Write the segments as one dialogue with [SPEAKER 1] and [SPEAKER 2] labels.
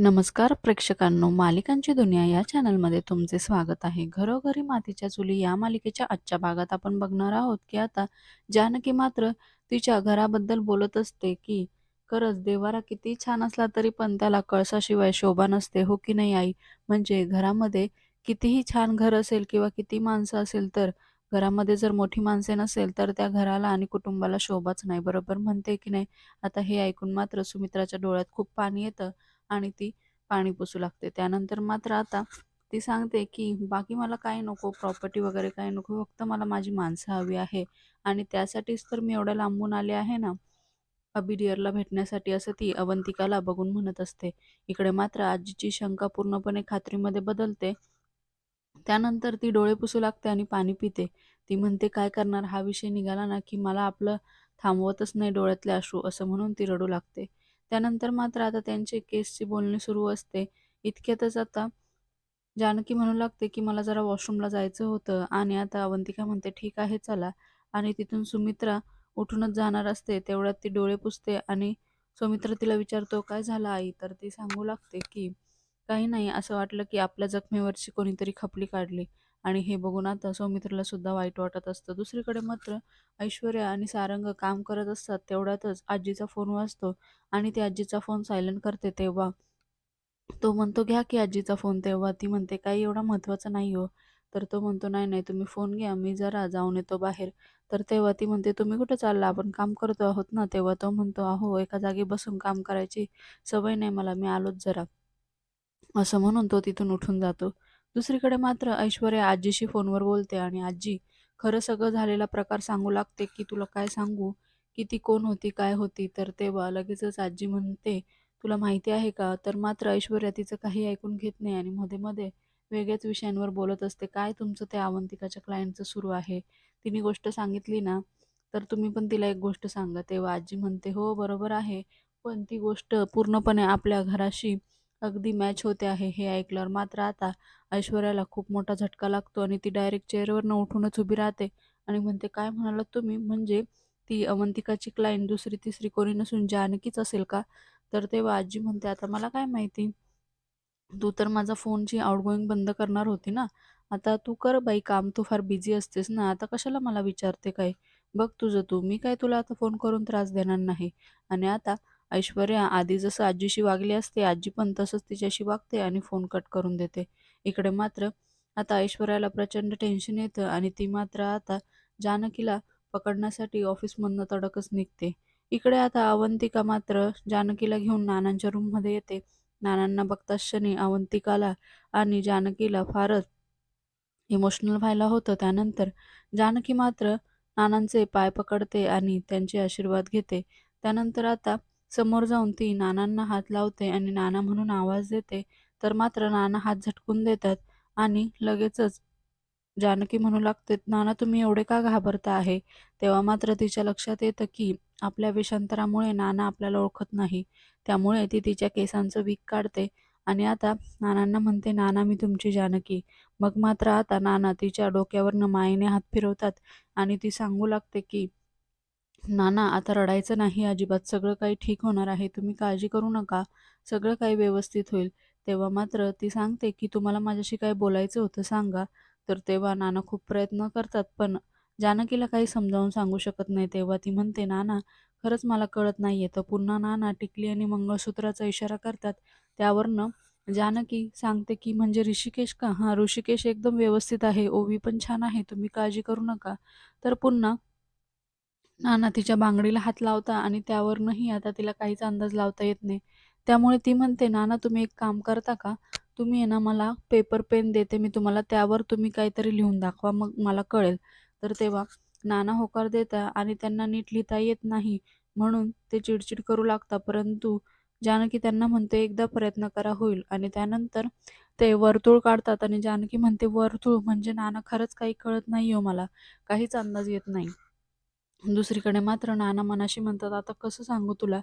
[SPEAKER 1] नमस्कार प्रेक्षकांनो मालिकांची दुनिया या चॅनलमध्ये तुमचे स्वागत आहे. घरोघरी मातीच्या चुली या मालिकेच्या आजच्या भागात आपण बघणार आहोत की आता जानकी मात्र तिच्या घराबद्दल बोलत असते की खरंच देवारा किती छान असला तरी पण त्याला कळसाशिवाय शोभा नसते हो की नाही आई? म्हणजे घरामध्ये कितीही छान घर असेल किंवा किती माणसं असेल तर घरामध्ये जर मोठी माणसे नसेल तर त्या घराला आणि कुटुंबाला शोभाच नाही. बरोबर म्हणते की नाही? आता हे ऐकून मात्र सुमित्राच्या डोळ्यात खूप पाणी येतं. आणि ती पाणी पुसू लागते. त्यानंतर मात्र आता ती सांगते की बाकी मला काही नको प्रॉपर्टी वगैरे काही नको फक्त मला माझी माणसं हवी आहे. आणि त्यासाठीच तर मी एवढ्या लांबून आले आहे ना अबिडियरला भेटण्यासाठी असं ती अवंतिकाला बघून म्हणत असते. इकडे मात्र आजीची शंका पूर्णपणे खात्रीमध्ये बदलते. त्यानंतर ती डोळे पुसू लागते आणि पाणी पिते. ती म्हणते काय करणार? हा विषय निघाला ना की मला आपलं थांबवतच नाही डोळ्यातले अश्रू असं म्हणून ती रडू लागते. त्यानंतर मात्र आता त्यांचे केसची बोलणी सुरू असते. इतक्यातच आता जानकी म्हणू लागते की मला जरा वॉशरूमला जायचं होतं आणि आता अवंतिका म्हणते ठीक आहे चला. आणि तिथून सुमित्रा उठूनच जाणार असते. तेवढ्यात ती डोळे पुसते आणि सुमित्रा तिला विचारतो काय झालं आई? तर ती सांगू लागते की काही नाही असं वाटलं की आपल्या जखमेवरची कोणीतरी खपली काढली. आणि हे बघून आता सौमित्रला सुद्धा वाईट वाटत असतं. दुसरीकडे मात्र ऐश्वर्या आणि सारंग काम करत असतात तेवढ्यातच आजीचा फोन वाजतो आणि ती आजीचा फोन सायलेंट करते तेव्हा. तो म्हणतो घ्या की आजीचा फोन तेव्हा. ती म्हणते काही एवढा महत्त्वाचा नाही हो. तर तो म्हणतो नाही नाही तुम्ही फोन घ्या मी जरा जाऊन येतो बाहेर. तर तेव्हा ती म्हणते तुम्ही कुठं चालला? आपण काम करतो आहोत ना. तेव्हा तो म्हणतो अहो एका जागी बसून काम करायची सवय नाही मला मी आलोच जरा. असं म्हणून तो तिथून उठून जातो. दुसरीकडे मात्र ऐश्वर्या आजीशी फोनवर बोलते आणि आजी खरं सगळं झालेला प्रकार सांगू लागते की तुला काय सांगू? की ती कोण होती काय होती? तर तेव्हा लगेचच आजी म्हणते तुला माहिती आहे का? तर मात्र ऐश्वर्या तिचं काही ऐकून घेत नाही आणि मध्ये मध्ये वेगळ्याच विषयांवर बोलत असते. काय तुमचं ते अवंतिकाच्या क्लायंटचं सुरू आहे? तिने गोष्ट सांगितली ना? तर तुम्ही पण तिला एक गोष्ट सांगा. तेव्हा आजी म्हणते हो बरोबर आहे. पण ती गोष्ट पूर्णपणे आपल्या घराशी अगदी मॅच होते आहे हे ऐकल्यावर. मात्र आता ऐश्वर्याला खूप मोठा झटका लागतो आणि ती डायरेक्ट चेअरवरनं उठूनच उभी राहते आणि म्हणते काय म्हणालात तुम्ही? म्हणजे ती अवंतिकाची क्लायंट दुसरी तिसरी कोणी नसून जानकीच असेल का? तर तेव्हा आजी म्हणते आता मला काय माहिती? तू तर माझा फोनची आउटगोईंग बंद करणार होती ना? आता तू कर बाई काम तू फार बिझी असतेस ना? आता कशाला मला विचारते काय? बघ तुझं तू मी काय तुला आता फोन करून त्रास देणार नाही? आणि आता ऐश्वर्या आधी जसं आजीशी वागली असते आजी पण तसंच तिच्याशी वागते आणि फोन कट करून देते. इकडे मात्र आता ऐश्वर्याला प्रचंड टेन्शन येतं आणि ती मात्र आता जानकीला पकडण्यासाठी ऑफिसमधनं तडकच निघते. इकडे आता अवंतिका मात्र जानकीला घेऊन नानांच्या रूममध्ये येते. नानांना बघता क्षणी अवंतिकाला आणि जानकीला फारच इमोशनल व्हायला होतं. त्यानंतर जानकी मात्र नानांचे पाय पकडते आणि त्यांचे आशीर्वाद घेते. त्यानंतर आता समोर जाऊन ती नानांना हात लावते आणि नाना म्हणून आवाज देते. तर मात्र नाना हात झटकून देतात आणि लगेचच जानकी म्हणू लागते नाना तुम्ही एवढे का घाबरता आहे? तेव्हा मात्र तिच्या लक्षात येतं की आपल्या विषांतरामुळे नाना आपल्याला ओळखत नाही. त्यामुळे ती तिच्या केसांचं विक काढते आणि आता नानांना म्हणते नाना मी तुमची जानकी. मग मात्र आता नाना तिच्या डोक्यावरनं मायेने हात फिरवतात आणि ती सांगू लागते की नाना आता रडायचं नाही अजिबात. सगळं काही ठीक होणार आहे. तुम्ही काळजी करू नका. सगळं काही व्यवस्थित होईल. तेव्हा मात्र ती सांगते की तुम्हाला माझ्याशी काय बोलायचं होतं सांगा. तर तेव्हा नाना खूप प्रयत्न करतात पण जानकीला काही समजावून सांगू शकत नाही. तेव्हा ती म्हणते नाना खरंच मला कळत नाहीये. तर पुन्हा नाना टिकली आणि मंगळसूत्राचा इशारा करतात. त्यावरनं जानकी सांगते की म्हणजे ऋषिकेश का? हां ऋषिकेश एकदम व्यवस्थित आहे. ओवी पण छान आहे. तुम्ही काळजी करू नका. तर पुन्हा नाना तिच्या बांगडीला हात लावता आणि त्यावरूनही आता तिला काहीच अंदाज लावता येत नाही. त्यामुळे ती म्हणते नाना तुम्ही एक काम करता का? तुम्ही आहे ना मला पेपर पेन देते मी तुम्हाला त्यावर तुम्ही काहीतरी लिहून दाखवा मग मला कळेल. तर तेव्हा नाना होकार देता आणि त्यांना नीट लिहिता येत नाही म्हणून ते चिडचिड करू लागता परंतु जानकी त्यांना म्हणते एकदा प्रयत्न करा होईल. आणि त्यानंतर ते वर्तुळ काढतात आणि जानकी म्हणते वर्तुळ म्हणजे नाना खरंच काही कळत नाही हो मला काहीच अंदाज येत नाही. दुसरीकडे मात्र नाना मनाशी म्हणतात आता कसं सांगू तुला?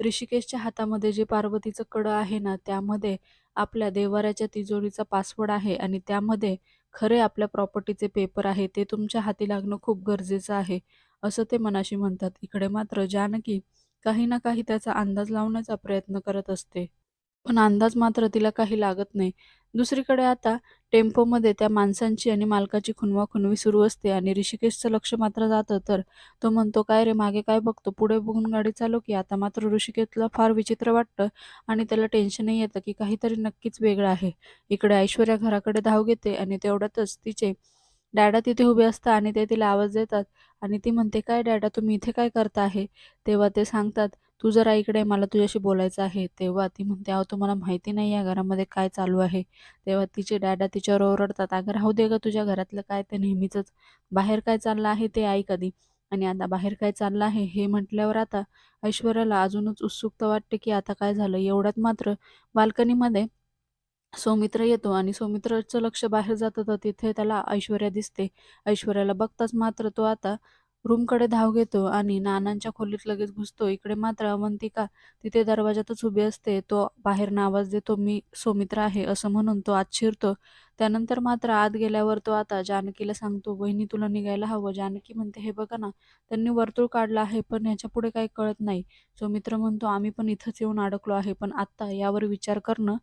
[SPEAKER 1] ऋषिकेशच्या हातामध्ये जे पार्वतीचं कडं आहे ना त्यामध्ये आपल्या देवाऱ्याच्या तिजोरीचा पासवर्ड आहे आणि त्यामध्ये खरे आपल्या प्रॉपर्टीचे पेपर आहे ते तुमच्या हाती लागणं खूप गरजेचं आहे असं ते मनाशी म्हणतात. इकडे मात्र जानकी काही ना काही त्याचा अंदाज लावण्याचा प्रयत्न करत असते. पण अंदाज मात्र तिला काही लागत नाही. दुसरीकडे आता टेम्पोमध्ये त्या माणसांची आणि मालकाची खुणवाखुणवी सुरू असते आणि ऋषिकेशचं लक्ष मात्र जातं तर तो म्हणतो, "काय रे मागे काय बघतो? पुढे बघून गाडी चालव की." आता मात्र ऋषिकेशला फार विचित्र वाटतं आणि त्याला टेन्शनही येतं की काहीतरी नक्कीच वेगळं आहे. इकडे ऐश्वर्या घराकडे धाव घेते आणि तेवढ्यातच तिचे डॅडा तिथे उभे असतात आणि ते तिला आवाज देतात आणि ती म्हणते, "काय डॅडा तुम्ही इथे काय करता आहे?" तेव्हा ते सांगतात, "तू जरा इकडे मला तुझ्याशी बोलायचं आहे." तेव्हा ती म्हणते, "अहो तुम्हाला माहिती नाही या घरामध्ये काय चालू आहे." तेव्हा तिचे डॅडा तिच्यावर ओरडतात, "अगं राहू दे गं तुझ्या घरातलं काय ते नेहमीचंच. बाहेर काय चाललं आहे ते ऐक आधी." आणि आता बाहेर काय चाललं आहे हे म्हटल्यावर आता ऐश्वर्याला अजूनच उत्सुकता वाटते, की आता काय झालं? एवढ्यात मात्र बाल्कनीमध्ये सौमित्र येतो आणि सौमित्रचं लक्ष बाहेर जातं तर तिथे त्याला ऐश्वर्या दिसते. ऐश्वर्याला बघताच मात्र तो आता रूमकडे धाव घेतो आणि नानांच्या खोलीत लगेच घुसतो. इकडे मात्र अवंतिका तिथे दरवाजातच उभी असते. तो बाहेरनं आवाज देतो, "मी सौमित्र आहे," असं म्हणून तो आत शिरतो. त्यानंतर मात्र आत गेल्यावर तो आता जानकीला सांगतो, बहिणी तुला निघायला हवं." जानकी म्हणते, "हे बघा ना, त्यांनी वर्तुळ काढलं आहे, पण ह्याच्यापुढे काही कळत नाही." सौमित्र म्हणतो, "आम्ही पण इथंच येऊन अडकलो आहे, पण आत्ता यावर विचार करणं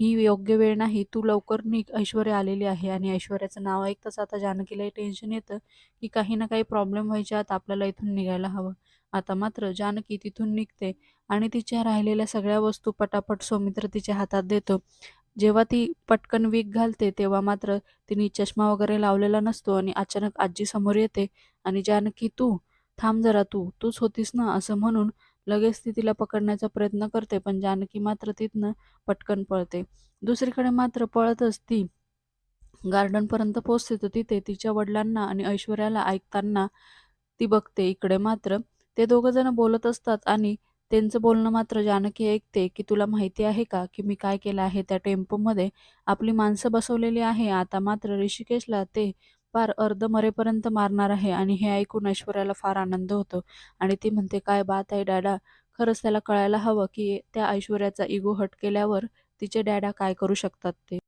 [SPEAKER 1] ही योग्य वेळ नाही. तू लवकर निघ. ऐश्वर्या आलेली आहे." आणि ऐश्वर्याचं नाव ऐकताच आता जानकीलाही टेन्शन येतं, की काही ना काही प्रॉब्लेम व्हायच्या आत आपल्याला इथून निघायला हवं. आता मात्र जानकी तिथून निघते आणि तिच्या राहिलेल्या सगळ्या वस्तू पटापट सौमित्र तिच्या हातात देतो. जेव्हा ती पटकन वीक घालते, तेव्हा मात्र तिने चष्मा वगैरे लावलेला नसतो आणि अचानक आजी समोर येते आणि "जानकी तू? थांब जरा तू. तूच होतीस ना?" असं म्हणून लगेच ती तिला पकडण्याचा प्रयत्न करते, पण जानकी मात्र तिथनं पटकन पळते. दुसरीकडे मात्र पळतच ती गार्डनपर्यंत पोहोचते तर तिथे तिच्या वडिलांना आणि ऐश्वर्याला ऐकताना ती बघते. इकडे मात्र ते दोघं जण बोलत असतात आणि त्यांचं बोलणं मात्र जानकी ऐकते, की "तुला माहिती आहे का, की मी काय केलं आहे? त्या टेम्पोमध्ये आपली माणसं बसवलेली आहे. आता मात्र ऋषिकेशला ते फार अर्ध मरेपर्यंत मारणार आहे." आणि हे ऐकून ऐश्वर्याला फार आनंद होतो आणि ती म्हणते, "काय बात आहे डॅडा." खरंच त्याला कळायला हवं, की त्या ऐश्वर्याचा इगो हट केल्यावर तिचे डॅडा काय करू शकतात ते.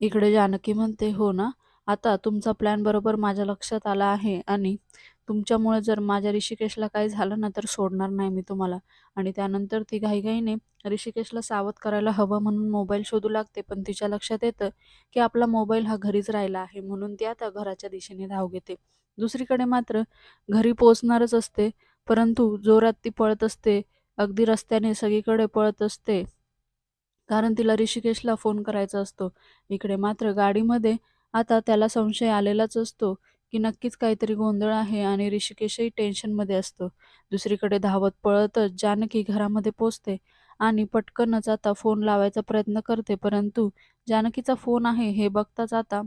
[SPEAKER 1] इकडे जानकी म्हणते, "हो ना, आता तुमचा प्लॅन बरोबर माझ्या लक्षात आला आहे आणि तुमच्यामुळे जर माझ्या ऋषिकेशला काही झालं ना, तर सोडणार नाही मी तुम्हाला." आणि त्यानंतर ती घाईघाईने ऋषिकेशला सावध करायला हवं म्हणून मोबाईल शोधू लागते. पण तिच्या लक्षात येतं, की आपला मोबाईल हा घरीच राहिला आहे. म्हणून ती आता घराच्या दिशेने धाव घेते. दुसरीकडे मात्र घरी पोहोचणारच असते, परंतु जोरात ती पळत असते. अगदी रस्त्याने सगळीकडे पळत असते. कारण तिला ऋषिकेशला फोन करायचा असतो. इकडे मात्र गाडीमध्ये आता त्याला संशय आलेलाच असतो, की नक्कीच काहीतरी गोंधळ आहे आणि ऋषिकेशही टेन्शनमध्ये असतो. दुसरीकडे धावत पळतच जानकी घरामध्ये पोचते आणि पटकनच आता फोन लावायचा प्रयत्न करते. परंतु जानकीचा फोन आहे हे बघताच आता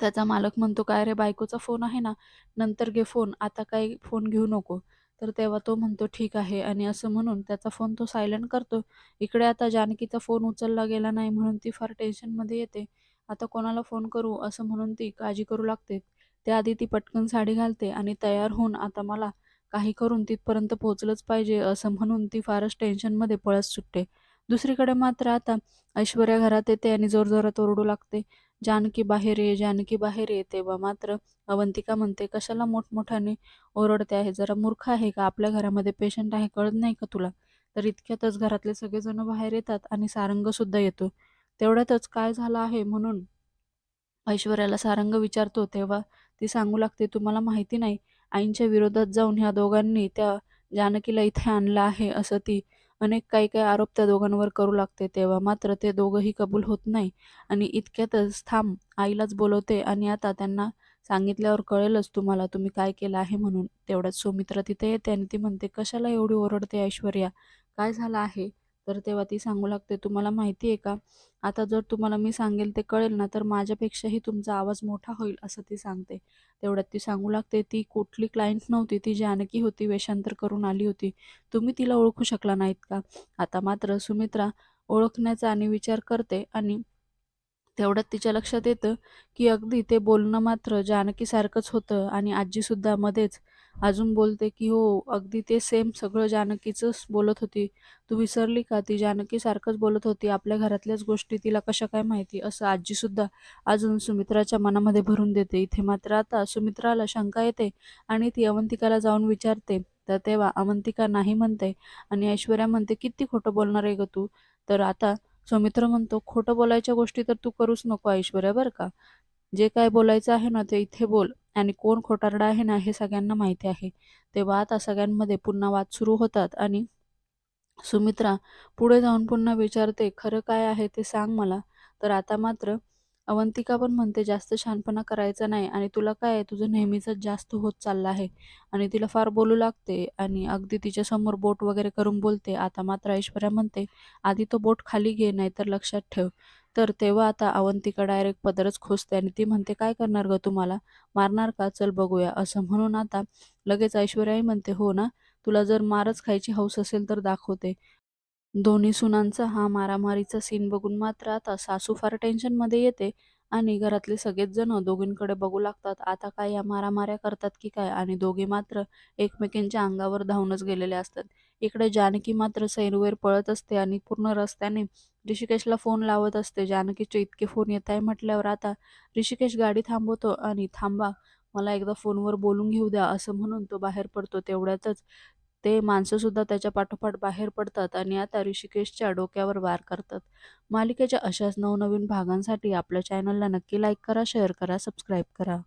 [SPEAKER 1] त्याचा मालक म्हणतो, "काय रे बायकोचा फोन आहे ना, नंतर घे फोन, आता काही फोन घेऊ नको." तर तेव्हा तो म्हणतो, "ठीक आहे." आणि असं म्हणून त्याचा फोन तो सायलेंट करतो. इकडे आता जानकीचा फोन उचलला गेला नाही म्हणून ती फार टेन्शनमध्ये येते. आता कोणाला फोन करू असं म्हणून ती काळजी करू लागते. त्याआधी ती पटकन साडी घालते आणि तयार होऊन आता मला काही करून तिथपर्यंत पोहोचलंच पाहिजे असं म्हणून ती फारच टेन्शनमध्ये पळत सुटते. दुसरीकडे मात्र आता ऐश्वर्या घरात येते आणि जोरजोरात ओरडू लागते, "जानकी बाहेर ये, जानकी बाहेर ये." तेव्हा मात्र अवंतिका म्हणते, "कशाला मोठमोठ्याने ओरडते आहे? जरा मूर्ख आहे का? आपल्या घरामध्ये पेशंट आहे, कळत नाही का तुला?" तर इतक्यातच घरातले सगळेजण बाहेर येतात आणि सारंगसुद्धा येतो. तेवढ्यातच काय झालं आहे म्हणून ऐश्वर्याला सारंग विचारतो, तेव्हा ती सांगू लागते, "तुम्हाला माहिती नाही, आईंच्या विरोधात जाऊन ह्या दोघांनी त्या जानकीला इथे आणलं आहे." असं ती अनेक काही काही आरोप त्या दोघांवर करू लागते. तेव्हा मात्र ते दोघंही कबूल होत नाही आणि इतक्यातच थांब, आईलाच बोलवते आणि आता त्यांना सांगितल्यावर कळेलच तुम्हाला तुम्ही काय केलं आहे म्हणून. तेवढ्यात सुमित्रा तिथे येते आणि ती म्हणते, "कशाला एवढी ओरडते ऐश्वर्या? काय झालं आहे?" तर तेव्हा ती सांगू लागते, "तुम्हाला माहिती आहे का, आता जर तुम्हाला मी सांगेल ते कळेल ना, तर माझ्यापेक्षाही तुमचा आवाज मोठा होईल." असं ती सांगते. तेवढ्यात ती सांगू लागते, "ती कुठली क्लायंट नव्हती, ती जानकी होती, वेषांतर करून आली होती. तुम्ही तिला ओळखू शकला नाहीत का?" आता मात्र सुमित्रा ओळखण्याचा आणि विचार करते आणि तेवढ्यात तिच्या लक्षात येतं, की अगदी ते बोलणं मात्र जानकीसारखंच होतं आणि आजीसुद्धा मध्येच अजून बोलते, की "हो, अगदी ते सेम सगळं जानकीचंच बोलत होती. तू विसरली का? ती जानकीसारखंच बोलत होती. आपल्या घरातल्याच गोष्टी तिला कशा काय माहिती?" असं आजीसुद्धा अजून सुमित्राच्या मनामध्ये भरून देते. इथे मात्र आता सुमित्राला शंका येते आणि ती अवंतिकाला जाऊन विचारते. तर तेव्हा अवंतिका नाही म्हणते आणि ऐश्वर्या म्हणते, "किती खोटं बोलणार आहे गं तू? तर आता सुमित्र म्हणतो, "खोटं बोलायच्या गोष्टी तर तू करूच नको ऐश्वर्या बरं का. जे काय बोलायचं आहे ना ते इथे बोल आणि कोण खोटारडा आहे ना हे सगळ्यांना माहिती आहे." तेव्हा आता सगळ्यांमध्ये पुन्हा वाद सुरू होतात आणि सुमित्रा पुढे जाऊन पुन्हा विचारते, "खरं काय आहे ते सांग मला." तर आता मात्र अवंतिका पण म्हणते, "जास्त शहाणपणा करायचा नाही आणि तुला काय आहे तुझं नेहमीचंच जास्त होत चाललं आहे." आणि तिला फार बोलू लागते आणि अगदी तिच्यासमोर बोट वगैरे करून बोलते. आता मात्र ऐश्वर्या म्हणते, "आधी तो बोट खाली घे नाहीतर लक्षात ठेव." तर तेव्हा आता अवंतिका डायरेक्ट पदरच खोचते आणि ती म्हणते, "काय करणार गं तुम्हाला मारणार का? चल बघूया." असं म्हणून आता लगेच ऐश्वर्याही म्हणते, "हो ना, तुला जर मारच खायची हौस असेल तर दाखवते." दोन्ही सुनांचा हा मारामारीचा सीन बघून मात्र आता सासू फार टेन्शनमध्ये येते आणि घरातले सगळेच जण दोघींकडे बघू लागतात. आता काय या मारामाऱ्या करतात की काय? आणि दोघे मात्र एकमेकींच्या अंगावर धावूनच गेलेले असतात. इकडे जानकी मात्र सैरवैर पळत असते आणि पूर्ण रस्त्याने ऋषिकेशला फोन लावत असते. जानकीचे इतके फोन येत आहे म्हटल्यावर आता ऋषिकेश गाडी थांबवतो आणि "थांबा, मला एकदा फोनवर बोलून घेऊ द्या." असं म्हणून तो बाहेर पडतो. तेवढ्यातच ते माणसंसुद्धा त्याच्या पाठोपाठ बाहेर पडतात आणि आता ऋषिकेशच्या डोक्यावर वार करतात. मालिकेच्या अशाच नवनवीन भागांसाठी आपल्या चॅनलला नक्की लाईक करा, शेअर करा, सबस्क्राईब करा.